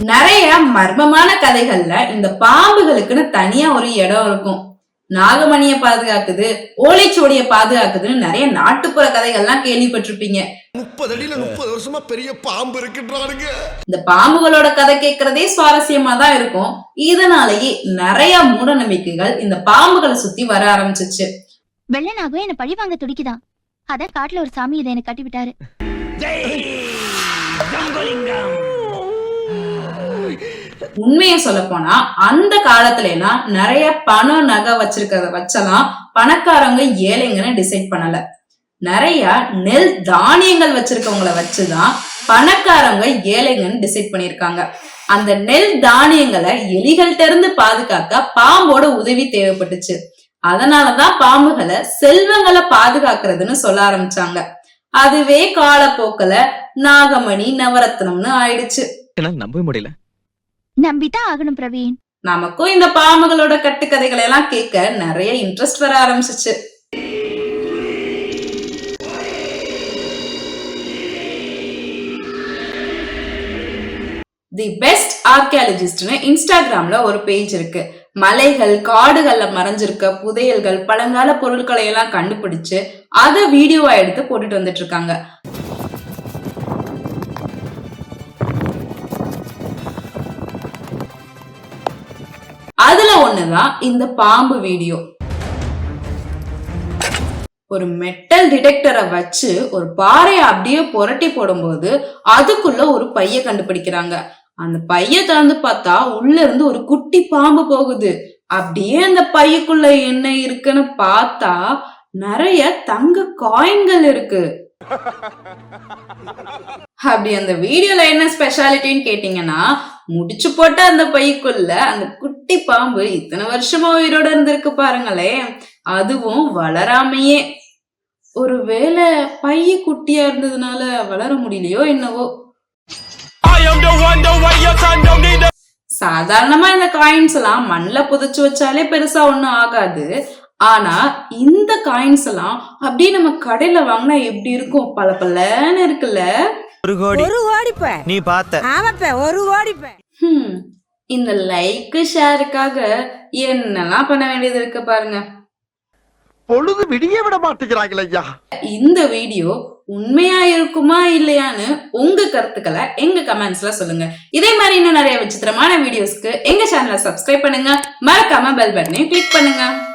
நிறைய மர்மமான கதைகள்ல இந்த பாம்புகளுக்குன்னு தனியா ஒரு இடம் இருக்கும். நாகமணிய பாதுகாக்குது ஓலைச்சுவடிய பாதுகாக்குதுன்னு நிறைய நாட்டுப்புற கதைகள்லாம் கேள்விப்பட்டிருப்பீங்க. முப்பது அடியில முப்பது வருஷமா பெரிய பாம்பு இருக்குன்றானுங்க. இந்த பாம்புகளோட கதை கேட்கறதே சுவாரஸ்யமா தான் இருக்கும். இதனாலேயே நிறைய மூட நம்பிக்கைகள் இந்த பாம்புகளை சுத்தி வர ஆரம்பிச்சிச்சு. வெள்ளனாகும் என்ன பழி வாங்க துடிக்குதான் அதான் காட்டுல ஒரு சாமி இதை எனக்கு கட்டி விட்டாரு. உண்மையை சொல்ல போனா அந்த காலத்துல எல்லாம் நிறைய பணம் நகை வச்சிருக்கிறத வச்செல்லாம் பணக்காரங்க ஏழைங்கன்னு டிசைட் பண்ணல. நிறைய நெல் தானியங்கள் வச்சிருக்கவங்கள வச்சுதான் பணக்காரங்க ஏழைங்கன்னு டிசைட் பண்ணியிருக்காங்க அந்த நெல் தானியங்களை எலிகள்ட்ட இருந்து பாதுகாக்க பாம்போட உதவி தேவைப்பட்டுச்சு. அதனாலதான் பாம்புகளை செல்வங்களை பாதுகாக்கிறதுன்னு சொல்ல ஆரம்பிச்சாங்க. அதுவே காலப்போக்கில நாகமணி நவரத்னம்னு ஆயிடுச்சு. என்னால நம்பவே முடியல. நம்பிதான் ஆகணும் பிரவீன். நமக்கும் இந்த பாம்புகளோட கட்டுக்கதைகளை எல்லாம் கேட்க நிறைய இன்ட்ரெஸ்ட் வர ஆரம்பிச்சிச்சு. தி பெஸ்ட் ஆர்கியாலஜிஸ்ட்னு இன்ஸ்டாகிராம்ல ஒரு பேஜ் இருக்கு. மலைகள் காடுகள்ல மறைஞ்சிருக்க புதையல்கள் பழங்கால பொருட்களை எல்லாம் கண்டுபிடிச்சு அதை வீடியோவா எடுத்து போட்டுட்டு வந்துட்டு இருக்காங்க. அதுல ஒண்ணுதான் இந்த பாம்பு வீடியோ. ஒரு மெட்டல் டிடெக்டரை வச்சு ஒரு பாறையை அப்படியே புரட்டி போடும்போது அதுக்குள்ள ஒரு பைய கண்டுபிடிக்கிறாங்க. அந்த பைய திறந்து பார்த்தா உள்ள இருந்து ஒரு குட்டி பாம்பு போகுது. அப்படியே அந்த பையக்குள்ள என்ன இருக்குன்னு பார்த்தா நிறைய தங்க காயின்கள் இருக்கு. அப்படி அந்த வீடியோல என்ன ஸ்பெஷாலிட்டின்னு கேட்டீங்கன்னா முடிச்சு போட்ட அந்த பைக்குள்ள அந்த குட்டி பாம்பு இத்தனை வருஷமா உயிரோட இருந்திருக்கு பாருங்களேன் அதுவும் வளராமையே. ஒருவேளை பைய குட்டியா இருந்ததுனால வளர முடியலையோ என்னவோ. சாதாரணமா இந்த காயின்ஸ் எல்லாம் மண்ணுல புதைச்சு வச்சாலே பெருசா ஒண்ணும் ஆகாது. ஆனா இந்த காயின்ஸ் எல்லாம் அப்படியே நம்ம கடையில வாங்கினா எப்படி இருக்கும்? பல பலன்னு இருக்குல்ல? ஒரு கோடி. ஒரு ஓடிப்ப நீ பார்த்த. ஆமாப்ப ஒரு ஹம், இந்த லைக் ஷேருக்காக என்னெல்லாம் பண்ண வேண்டியது இருக்கு பாருங்க. பொழுது விடிய விட மாட்டேங்கிறாங்களே ஐயா. இந்த வீடியோ உண்மையா இருக்குமா இல்லையான்னு உங்க கருத்துக்களை எங்க கமெண்ட்ஸ்ல சொல்லுங்க. இதே மாதிரி இன்னும் நிறைய விசித்திரமான வீடியோஸ்க்கு எங்க சேனலை சப்ஸ்கிரைப் பண்ணுங்க. மறக்காம பெல் பட்டனையும் கிளிக் பண்ணுங்க.